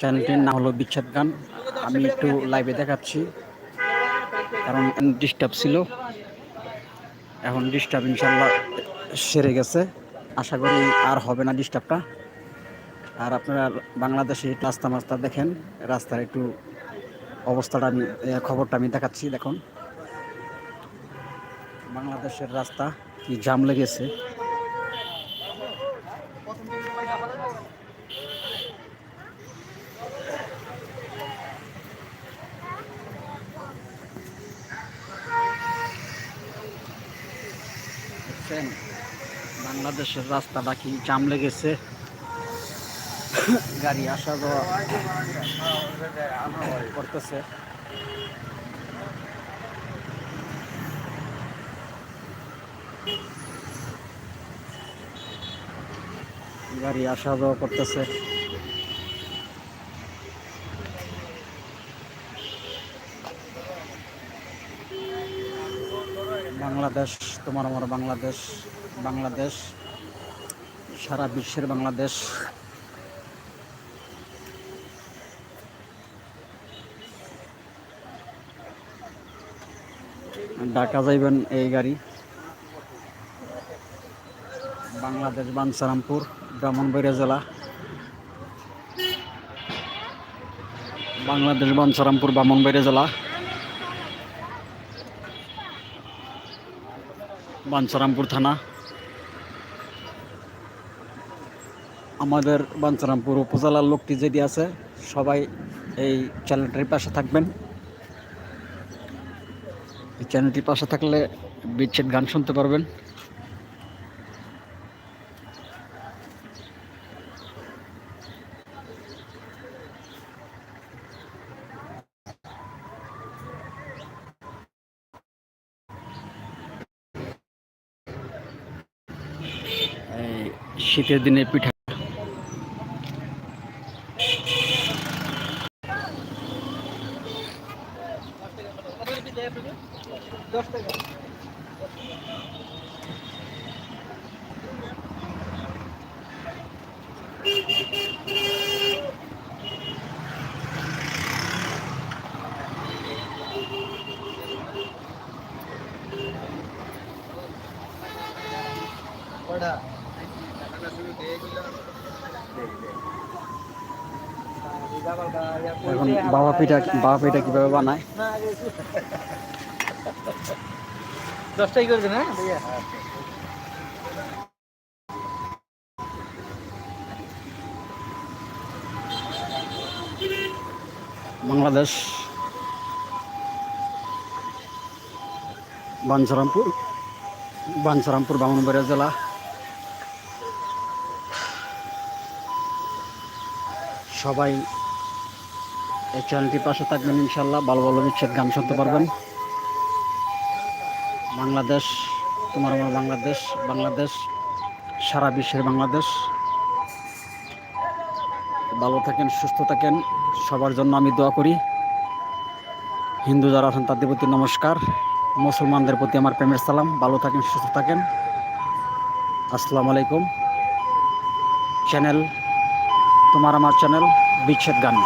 চ্যানেলটির নাম হলো বিচ্ছেদ গান। আমি একটু লাইভে দেখাচ্ছি। কারণ ডিস্টার্ব ছিল। এখন ডিস্টার্ব ইনশাল্লাহ সেরে গেছে। আশা করি আর হবে না ডিস্টার্বটা আর আপনারা বাংলাদেশে রাস্তা মাস্তা দেখেন। রাস্তার একটু অবস্থাটা আমি খবরটা আমি দেখাচ্ছি, দেখুন। বাংলাদেশের রাস্তা কি জাম লেগেছে। দেখছেন বাংলাদেশের রাস্তাটা কি জাম লেগেছে। গাড়ি আসা যাওয়া করতেছে। গাড়ি আসা যাওয়া করতেছে। বাংলাদেশ, তোমার আমার বাংলাদেশ বাংলাদেশ, সারা বিশ্বের বাংলাদেশ। ঢাকা যাইবেন এই গাড়ি। বাংলাদেশ বাঞ্ছারামপুর ব্রাহ্মণবাড়িয়া জেলা। বাংলাদেশ বাঞ্ছারামপুর ব্রাহ্মণবাড়িয়া জেলা। বাঞ্ছারামপুর থানা। আমাদের বাঞ্চারামপুর উপজেলার লোকটি যেটি আছে, সবাই এই চ্যানেলটির পাশে থাকবেন। এই চ্যানেলটির পাশে থাকলে বিচ্ছেদ গান শুনতে পারবেন। শীতের দিনে পিঠা। এখন বাবা পিঠা বাবা পিঠা কীভাবে বানায়? দশটাই করে দেন হ্যাঁ বাংলাদেশ বাঞ্ছারামপুর বাঞ্ছারামপুর বামনবাড়িয়া জেলা। সবাই এই চ্যানেলটির পাশে থাকবেন ইনশাল্লাহ। ভালো ভালো বিচ্ছেদ গান শুনতে পারবেন। বাংলাদেশ, তোমার আমার বাংলাদেশ বাংলাদেশ, সারা বিশ্বের বাংলাদেশ। ভালো থাকেন, সুস্থ থাকেন। সবার জন্য আমি দোয়া করি। হিন্দু যারা আছেন, তাদের প্রতি নমস্কার। মুসলমানদের প্রতি আমার প্রেমের সালাম। ভালো থাকেন, সুস্থ থাকেন। আসসালামু আলাইকুম। চ্যানেল তোমার আমার চ্যানেল বিচ্ছেদ গান।